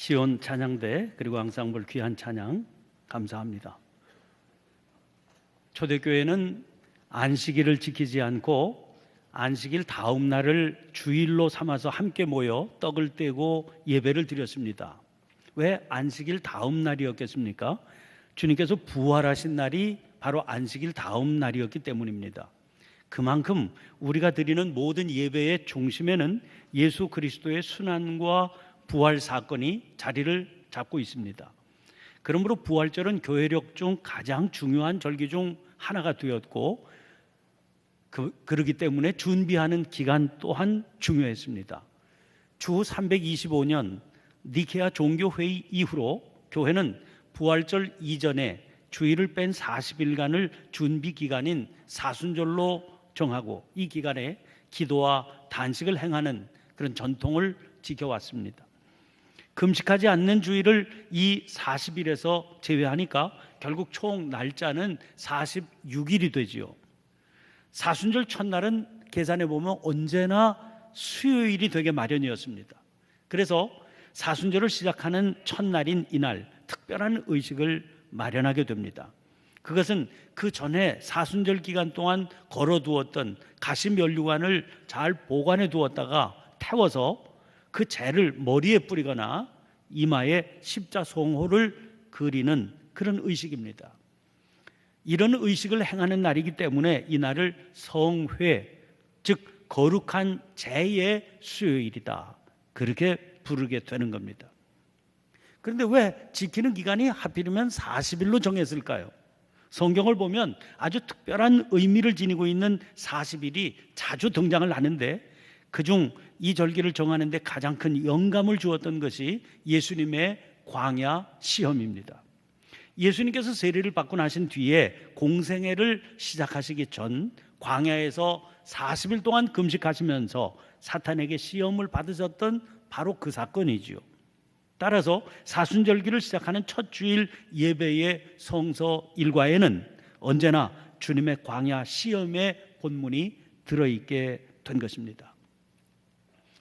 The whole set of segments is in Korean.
시온 찬양대 그리고 앙상블 귀한 찬양 감사합니다. 초대교회는 안식일을 지키지 않고 안식일 다음 날을 주일로 삼아서 함께 모여 떡을 떼고 예배를 드렸습니다. 왜 안식일 다음 날이었겠습니까? 주님께서 부활하신 날이 바로 안식일 다음 날이었기 때문입니다. 그만큼 우리가 드리는 모든 예배의 중심에는 예수 그리스도의 순환과 부활 사건이 자리를 잡고 있습니다. 그러므로 부활절은 교회력 중 가장 중요한 절기 중 하나가 되었고 그, 그러기 때문에 준비하는 기간 또한 중요했습니다. 주 325년 니케아 종교회의 이후로 교회는 부활절 이전에 주일을 뺀 40일간을 준비 기간인 사순절로 정하고 이 기간에 기도와 단식을 행하는 그런 전통을 지켜왔습니다. 금식하지 않는 주일을 이 40일에서 제외하니까 결국 총 날짜는 46일이 되지요. 사순절 첫날은 계산해 보면 언제나 수요일이 되게 마련이었습니다. 그래서 사순절을 시작하는 첫날인 이날 특별한 의식을 마련하게 됩니다. 그것은 그 전에 사순절 기간 동안 걸어두었던 가시 면류관을 잘 보관해 두었다가 태워서 그 재를 머리에 뿌리거나 이마에 십자 송호를 그리는 그런 의식입니다. 이런 의식을 행하는 날이기 때문에 이 날을 성회, 즉 거룩한 제의 수요일이다. 그렇게 부르게 되는 겁니다. 그런데 왜 지키는 기간이 하필이면 40일로 정했을까요? 성경을 보면 아주 특별한 의미를 지니고 있는 40일이 자주 등장을 하는데 그중 이 절기를 정하는데 가장 큰 영감을 주었던 것이 예수님의 광야 시험입니다. 예수님께서 세례를 받고 나신 뒤에 공생애를 시작하시기 전 광야에서 40일 동안 금식하시면서 사탄에게 시험을 받으셨던 바로 그 사건이지요. 따라서 사순절기를 시작하는 첫 주일 예배의 성서 일과에는 언제나 주님의 광야 시험의 본문이 들어있게 된 것입니다.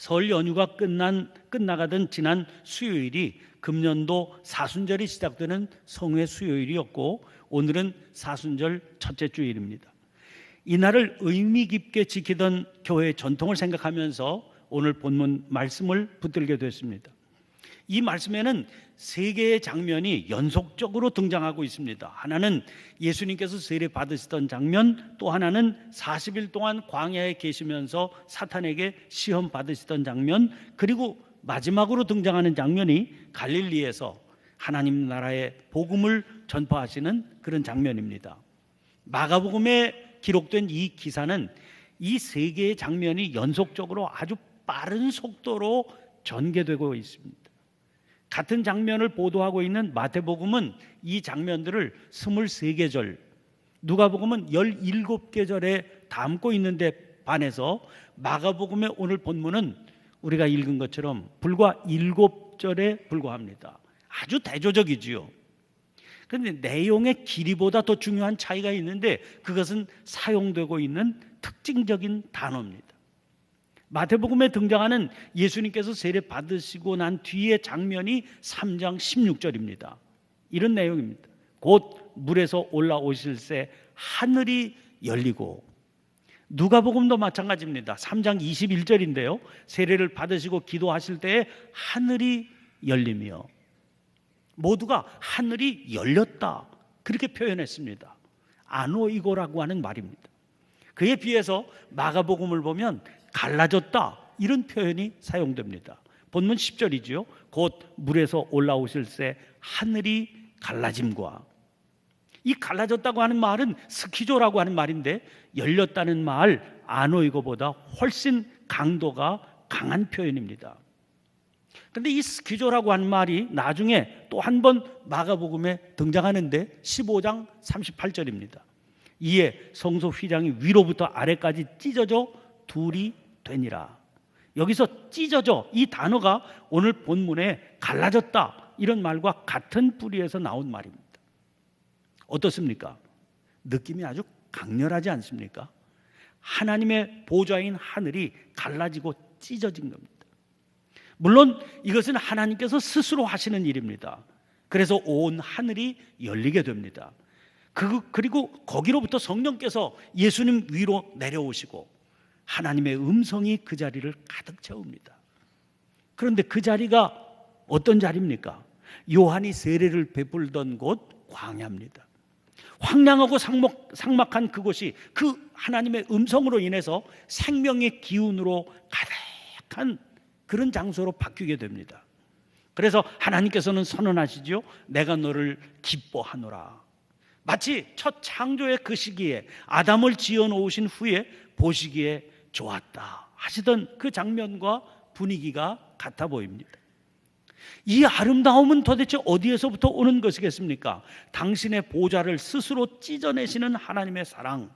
설 연휴가 끝난 끝나가던 지난 수요일이 금년도 사순절이 시작되는 성회 수요일이었고 오늘은 사순절 첫째 주일입니다. 이날을 의미 깊게 지키던 교회의 전통을 생각하면서 오늘 본문 말씀을 붙들게 됐습니다. 이 말씀에는 세 개의 장면이 연속적으로 등장하고 있습니다. 하나는 예수님께서 세례 받으시던 장면, 또 하나는 40일 동안 광야에 계시면서 사탄에게 시험 받으시던 장면, 그리고 마지막으로 등장하는 장면이 갈릴리에서 하나님 나라의 복음을 전파하시는 그런 장면입니다. 마가복음에 기록된 이 기사는 이 세 개의 장면이 연속적으로 아주 빠른 속도로 전개되고 있습니다. 같은 장면을 보도하고 있는 마태복음은 이 장면들을 23계절, 누가복음은 17계절에 담고 있는데 반해서 마가복음의 오늘 본문은 우리가 읽은 것처럼 불과 7절에 불과합니다. 아주 대조적이지요. 그런데 내용의 길이보다 더 중요한 차이가 있는데 그것은 사용되고 있는 특징적인 단어입니다. 마태복음에 등장하는 예수님께서 세례 받으시고 난 뒤의 장면이 3장 16절입니다. 이런 내용입니다. 곧 물에서 올라오실 새 하늘이 열리고 누가복음도 마찬가지입니다. 3장 21절인데요. 세례를 받으시고 기도하실 때에 하늘이 열리며 모두가 하늘이 열렸다. 그렇게 표현했습니다. 아노이고라고 하는 말입니다. 그에 비해서 마가복음을 보면 갈라졌다. 이런 표현이 사용됩니다. 본문 10절이지요. 곧 물에서 올라오실 새 하늘이 갈라짐과 이 갈라졌다고 하는 말은 스키조라고 하는 말인데 열렸다는 말 아노이고보다 훨씬 강도가 강한 표현입니다. 근데 이 스키조라고 하는 말이 나중에 또 한 번 마가복음에 등장하는데 15장 38절입니다. 이에 성소 휘장이 위로부터 아래까지 찢어져 둘이 되니라. 여기서 찢어져 이 단어가 오늘 본문에 갈라졌다 이런 말과 같은 뿌리에서 나온 말입니다. 어떻습니까? 느낌이 아주 강렬하지 않습니까? 하나님의 보좌인 하늘이 갈라지고 찢어진 겁니다. 물론 이것은 하나님께서 스스로 하시는 일입니다. 그래서 온 하늘이 열리게 됩니다. 그, 그리고 거기로부터 성령께서 예수님 위로 내려오시고 하나님의 음성이 그 자리를 가득 채웁니다. 그런데 그 자리가 어떤 자리입니까? 요한이 세례를 베풀던 곳 광야입니다. 황량하고 상막, 상막한 그곳이 그 하나님의 음성으로 인해서 생명의 기운으로 가득한 그런 장소로 바뀌게 됩니다. 그래서 하나님께서는 선언하시죠. 내가 너를 기뻐하노라. 마치 첫 창조의 그 시기에 아담을 지어 놓으신 후에 보시기에 좋았다 하시던 그 장면과 분위기가 같아 보입니다. 이 아름다움은 도대체 어디에서부터 오는 것이겠습니까? 당신의 보좌를 스스로 찢어내시는 하나님의 사랑,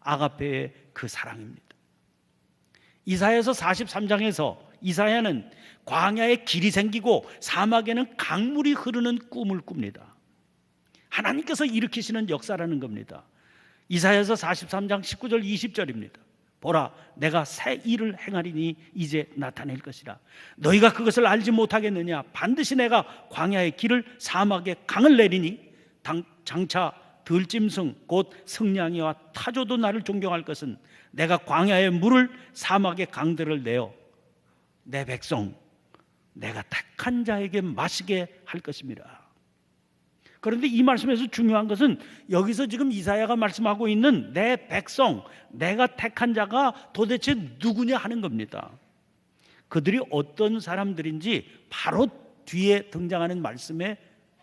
아가페의 그 사랑입니다. 이사야서 43장에서 이사야는 광야에 길이 생기고 사막에는 강물이 흐르는 꿈을 꿉니다. 하나님께서 일으키시는 역사라는 겁니다. 이사야서 43장 19절 20절입니다. 보라 내가 새 일을 행하리니 이제 나타낼 것이라 너희가 그것을 알지 못하겠느냐 반드시 내가 광야의 길을 사막에 강을 내리니 당, 장차 들짐승 곧 승냥이와 타조도 나를 존경할 것은 내가 광야의 물을 사막의 강들을 내어 내 백성 내가 택한 자에게 마시게 할 것입니다. 그런데 이 말씀에서 중요한 것은 여기서 지금 이사야가 말씀하고 있는 내 백성, 내가 택한 자가 도대체 누구냐 하는 겁니다. 그들이 어떤 사람들인지 바로 뒤에 등장하는 말씀에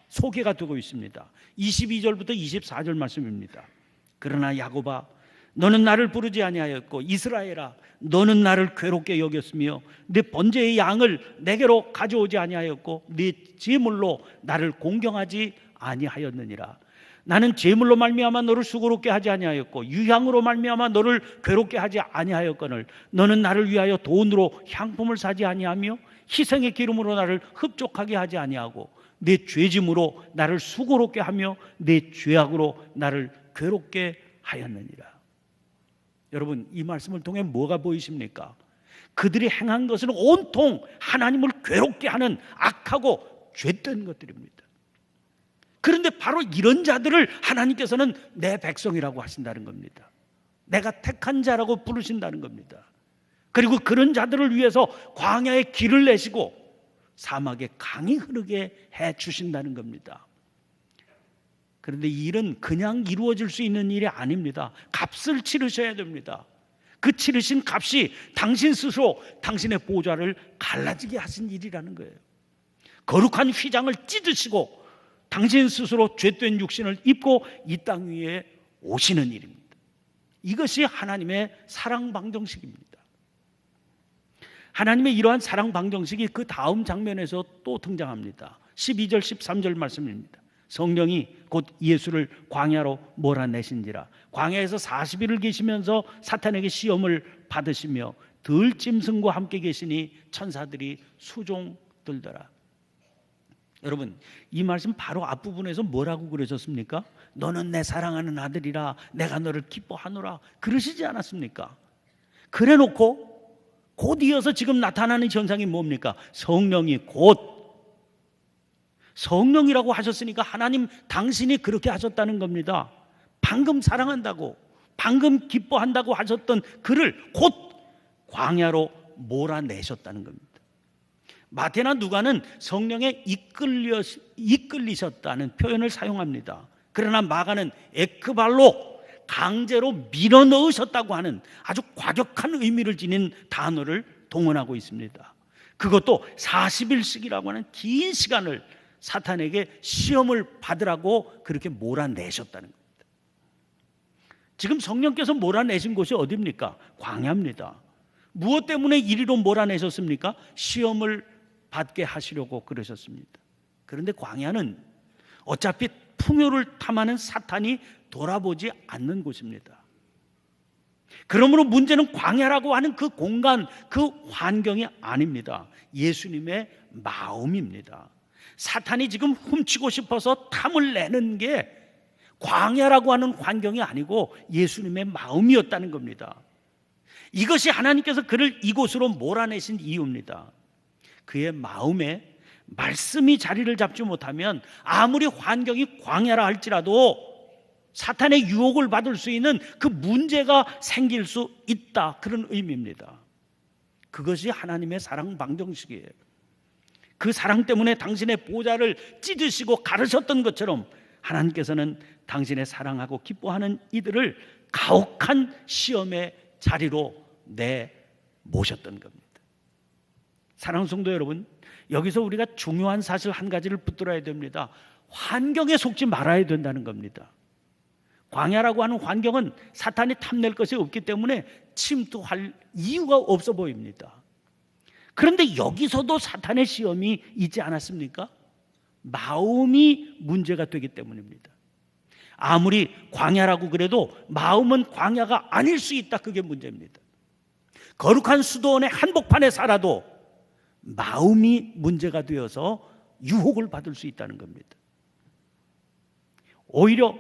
소개가 되고 있습니다. 22절부터 24절 말씀입니다. 그러나 야곱아 너는 나를 부르지 아니하였고 이스라엘아 너는 나를 괴롭게 여겼으며 내 번제의 양을 내게로 가져오지 아니하였고 네 제물로 나를 공경하지 아니하였느니라. 나는 제물로 말미암아 너를 수고롭게 하지 아니하였고 유향으로 말미암아 너를 괴롭게 하지 아니하였거늘 너는 나를 위하여 돈으로 향품을 사지 아니하며 희생의 기름으로 나를 흡족하게 하지 아니하고 내 죄짐으로 나를 수고롭게 하며 내 죄악으로 나를 괴롭게 하였느니라. 여러분 이 말씀을 통해 뭐가 보이십니까? 그들이 행한 것은 온통 하나님을 괴롭게 하는 악하고 죄된 것들입니다. 그런데 바로 이런 자들을 하나님께서는 내 백성이라고 하신다는 겁니다. 내가 택한 자라고 부르신다는 겁니다. 그리고 그런 자들을 위해서 광야에 길을 내시고 사막에 강이 흐르게 해 주신다는 겁니다. 그런데 이 일은 그냥 이루어질 수 있는 일이 아닙니다. 값을 치르셔야 됩니다. 그 치르신 값이 당신 스스로 당신의 보좌를 갈라지게 하신 일이라는 거예요. 거룩한 휘장을 찢으시고 당신 스스로 죄된 육신을 입고 이 땅 위에 오시는 일입니다. 이것이 하나님의 사랑 방정식입니다. 하나님의 이러한 사랑 방정식이 그 다음 장면에서 또 등장합니다. 12절 13절 말씀입니다. 성령이 곧 예수를 광야로 몰아내신지라 광야에서 40일을 계시면서 사탄에게 시험을 받으시며 들짐승과 함께 계시니 천사들이 수종 들더라. 여러분 이 말씀 바로 앞부분에서 뭐라고 그러셨습니까? 너는 내 사랑하는 아들이라 내가 너를 기뻐하노라 그러시지 않았습니까? 그래 놓고 곧 이어서 지금 나타나는 현상이 뭡니까? 성령이 곧 성령이라고 하셨으니까 하나님 당신이 그렇게 하셨다는 겁니다. 방금 사랑한다고 방금 기뻐한다고 하셨던 그를 곧 광야로 몰아내셨다는 겁니다. 마태나 누가는 성령에 이끌려, 이끌리셨다는 표현을 사용합니다. 그러나 마가는 에크발로 강제로 밀어 넣으셨다고 하는 아주 과격한 의미를 지닌 단어를 동원하고 있습니다. 그것도 40일씩이라고 하는 긴 시간을 사탄에게 시험을 받으라고 그렇게 몰아내셨다는 겁니다. 지금 성령께서 몰아내신 곳이 어디입니까? 광야입니다. 무엇 때문에 이리로 몰아내셨습니까? 시험을 받게 하시려고 그러셨습니다. 그런데 광야는 어차피 풍요를 탐하는 사탄이 돌아보지 않는 곳입니다. 그러므로 문제는 광야라고 하는 그 공간, 그 환경이 아닙니다. 예수님의 마음입니다. 사탄이 지금 훔치고 싶어서 탐을 내는 게 광야라고 하는 환경이 아니고 예수님의 마음이었다는 겁니다. 이것이 하나님께서 그를 이곳으로 몰아내신 이유입니다. 그의 마음에 말씀이 자리를 잡지 못하면 아무리 환경이 광야라 할지라도 사탄의 유혹을 받을 수 있는 그 문제가 생길 수 있다. 그런 의미입니다. 그것이 하나님의 사랑 방정식이에요. 그 사랑 때문에 당신의 보좌를 찢으시고 가르셨던 것처럼 하나님께서는 당신의 사랑하고 기뻐하는 이들을 가혹한 시험의 자리로 내 모셨던 겁니다. 사랑 성도 여러분, 여기서 우리가 중요한 사실 한 가지를 붙들어야 됩니다. 환경에 속지 말아야 된다는 겁니다. 광야라고 하는 환경은 사탄이 탐낼 것이 없기 때문에 침투할 이유가 없어 보입니다. 그런데 여기서도 사탄의 시험이 있지 않았습니까? 마음이 문제가 되기 때문입니다. 아무리 광야라고 그래도 마음은 광야가 아닐 수 있다. 그게 문제입니다. 거룩한 수도원의 한복판에 살아도 마음이 문제가 되어서 유혹을 받을 수 있다는 겁니다. 오히려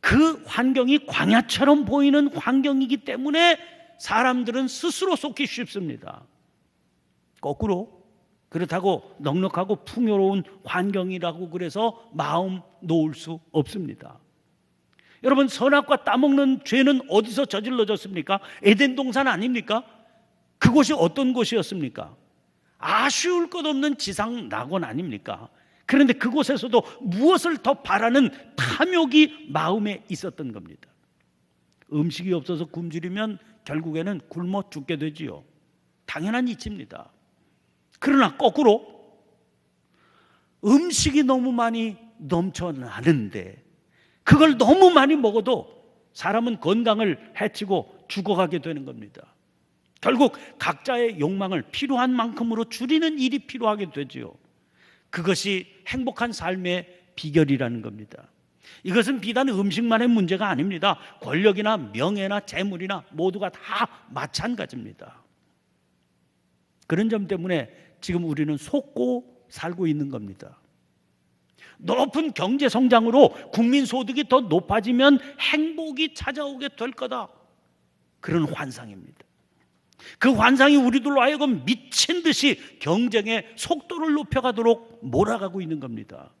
그 환경이 광야처럼 보이는 환경이기 때문에 사람들은 스스로 속기 쉽습니다. 거꾸로 그렇다고 넉넉하고 풍요로운 환경이라고 그래서 마음 놓을 수 없습니다. 여러분 선악과 따먹는 죄는 어디서 저질러졌습니까? 에덴 동산 아닙니까? 그곳이 어떤 곳이었습니까? 아쉬울 것 없는 지상 낙원 아닙니까? 그런데 그곳에서도 무엇을 더 바라는 탐욕이 마음에 있었던 겁니다. 음식이 없어서 굶주리면 결국에는 굶어 죽게 되지요. 당연한 이치입니다. 그러나 거꾸로 음식이 너무 많이 넘쳐나는데 그걸 너무 많이 먹어도 사람은 건강을 해치고 죽어가게 되는 겁니다. 결국 각자의 욕망을 필요한 만큼으로 줄이는 일이 필요하게 되지요. 그것이 행복한 삶의 비결이라는 겁니다. 이것은 비단 음식만의 문제가 아닙니다. 권력이나 명예나 재물이나 모두가 다 마찬가지입니다. 그런 점 때문에 지금 우리는 속고 살고 있는 겁니다. 높은 경제 성장으로 국민 소득이 더 높아지면 행복이 찾아오게 될 거다. 그런 환상입니다. 그 환상이 우리들로 하여금 미친 듯이 경쟁의 속도를 높여가도록 몰아가고 있는 겁니다.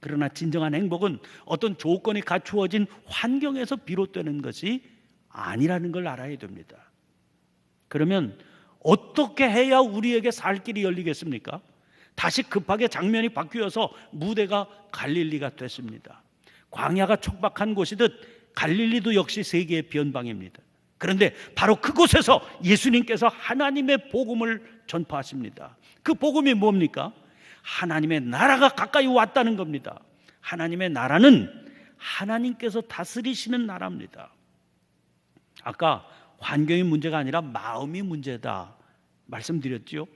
그러나 진정한 행복은 어떤 조건이 갖추어진 환경에서 비롯되는 것이 아니라는 걸 알아야 됩니다. 그러면 어떻게 해야 우리에게 살 길이 열리겠습니까? 다시 급하게 장면이 바뀌어서 무대가 갈릴리가 됐습니다. 광야가 촉박한 곳이듯 갈릴리도 역시 세계의 변방입니다. 그런데 바로 그곳에서 예수님께서 하나님의 복음을 전파하십니다. 그 복음이 뭡니까? 하나님의 나라가 가까이 왔다는 겁니다. 하나님의 나라는 하나님께서 다스리시는 나라입니다. 아까 환경이 문제가 아니라 마음이 문제다 말씀드렸죠.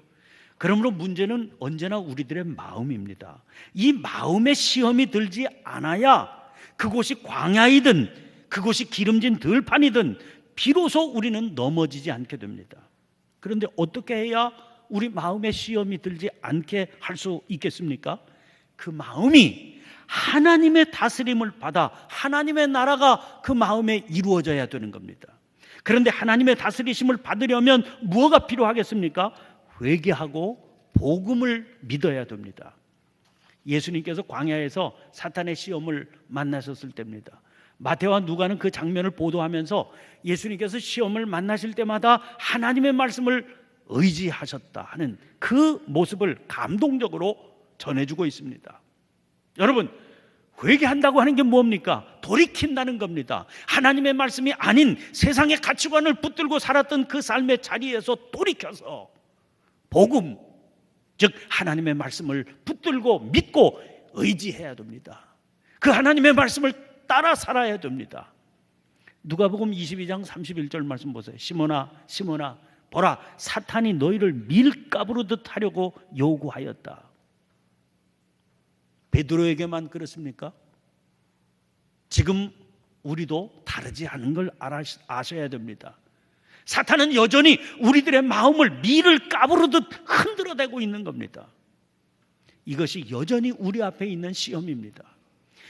그러므로 문제는 언제나 우리들의 마음입니다. 이 마음의 시험이 들지 않아야 그곳이 광야이든 그곳이 기름진 들판이든 비로소 우리는 넘어지지 않게 됩니다. 그런데 어떻게 해야 우리 마음의 시험이 들지 않게 할 수 있겠습니까? 그 마음이 하나님의 다스림을 받아 하나님의 나라가 그 마음에 이루어져야 되는 겁니다. 그런데 하나님의 다스리심을 받으려면 무엇가 필요하겠습니까? 회개하고 복음을 믿어야 됩니다. 예수님께서 광야에서 사탄의 시험을 만나셨을 때입니다. 마태와 누가는 그 장면을 보도하면서 예수님께서 시험을 만나실 때마다 하나님의 말씀을 의지하셨다 하는 그 모습을 감동적으로 전해주고 있습니다. 여러분, 회개한다고 하는 게 뭡니까? 돌이킨다는 겁니다. 하나님의 말씀이 아닌 세상의 가치관을 붙들고 살았던 그 삶의 자리에서 돌이켜서 복음, 즉 하나님의 말씀을 붙들고 믿고 의지해야 됩니다. 그 하나님의 말씀을 따라 살아야 됩니다. 누가복음 22장 31절 말씀 보세요. 시몬아 시몬아 보라 사탄이 너희를 밀가부르듯 하려고 요구하였다. 베드로에게만 그렇습니까? 지금 우리도 다르지 않은 걸 아셔야 됩니다. 사탄은 여전히 우리들의 마음을 밀을 까부르듯 흔들어대고 있는 겁니다. 이것이 여전히 우리 앞에 있는 시험입니다.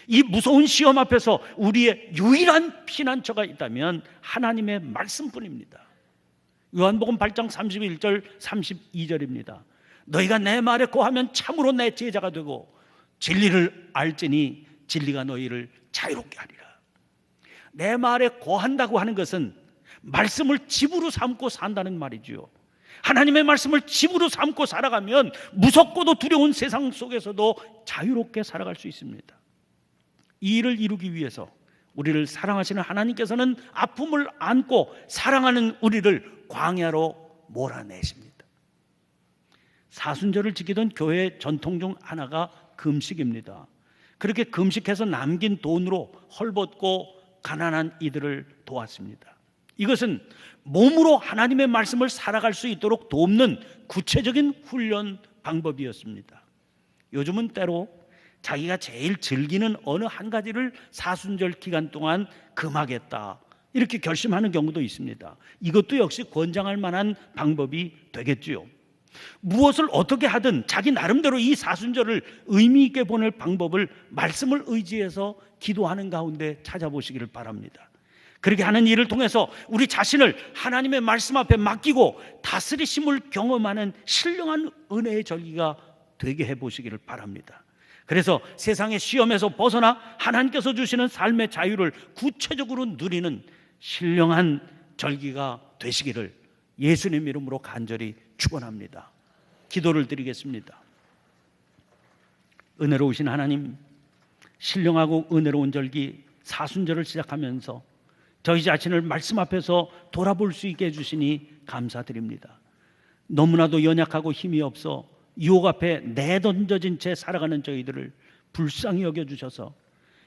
이 무서운 시험 앞에서 우리의 유일한 피난처가 있다면 하나님의 말씀뿐입니다. 요한복음 8장 31절 32절입니다. 너희가 내 말에 고하면 참으로 내 제자가 되고 진리를 알지니 진리가 너희를 자유롭게 하리라. 내 말에 고한다고 하는 것은 말씀을 집으로 삼고 산다는 말이지요. 하나님의 말씀을 집으로 삼고 살아가면 무섭고도 두려운 세상 속에서도 자유롭게 살아갈 수 있습니다. 이 일을 이루기 위해서 우리를 사랑하시는 하나님께서는 아픔을 안고 사랑하는 우리를 광야로 몰아내십니다. 사순절을 지키던 교회의 전통 중 하나가 금식입니다. 그렇게 금식해서 남긴 돈으로 헐벗고 가난한 이들을 도왔습니다. 이것은 몸으로 하나님의 말씀을 살아갈 수 있도록 돕는 구체적인 훈련 방법이었습니다. 요즘은 때로 자기가 제일 즐기는 어느 한 가지를 사순절 기간 동안 금하겠다. 이렇게 결심하는 경우도 있습니다. 이것도 역시 권장할 만한 방법이 되겠지요. 무엇을 어떻게 하든 자기 나름대로 이 사순절을 의미 있게 보낼 방법을 말씀을 의지해서 기도하는 가운데 찾아보시기를 바랍니다. 그렇게 하는 일을 통해서 우리 자신을 하나님의 말씀 앞에 맡기고 다스리심을 경험하는 신령한 은혜의 절기가 되게 해 보시기를 바랍니다. 그래서 세상의 시험에서 벗어나 하나님께서 주시는 삶의 자유를 구체적으로 누리는 신령한 절기가 되시기를 예수님 이름으로 간절히 축원합니다. 기도를 드리겠습니다. 은혜로우신 하나님, 신령하고 은혜로운 절기 사순절을 시작하면서 저희 자신을 말씀 앞에서 돌아볼 수 있게 해주시니 감사드립니다. 너무나도 연약하고 힘이 없어 유혹 앞에 내던져진 채 살아가는 저희들을 불쌍히 여겨 주셔서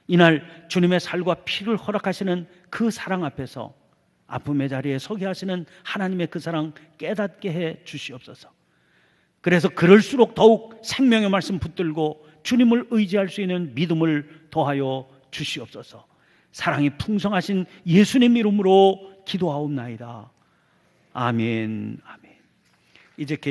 이날 주님의 살과 피를 허락하시는 그 사랑 앞에서 아픔의 자리에 서게 하시는 하나님의 그 사랑 깨닫게 해 주시옵소서. 그래서 그럴수록 더욱 생명의 말씀 붙들고 주님을 의지할 수 있는 믿음을 더하여 주시옵소서. 사랑이 풍성하신 예수님 이름으로 기도하옵나이다. 아멘. 아멘. 이제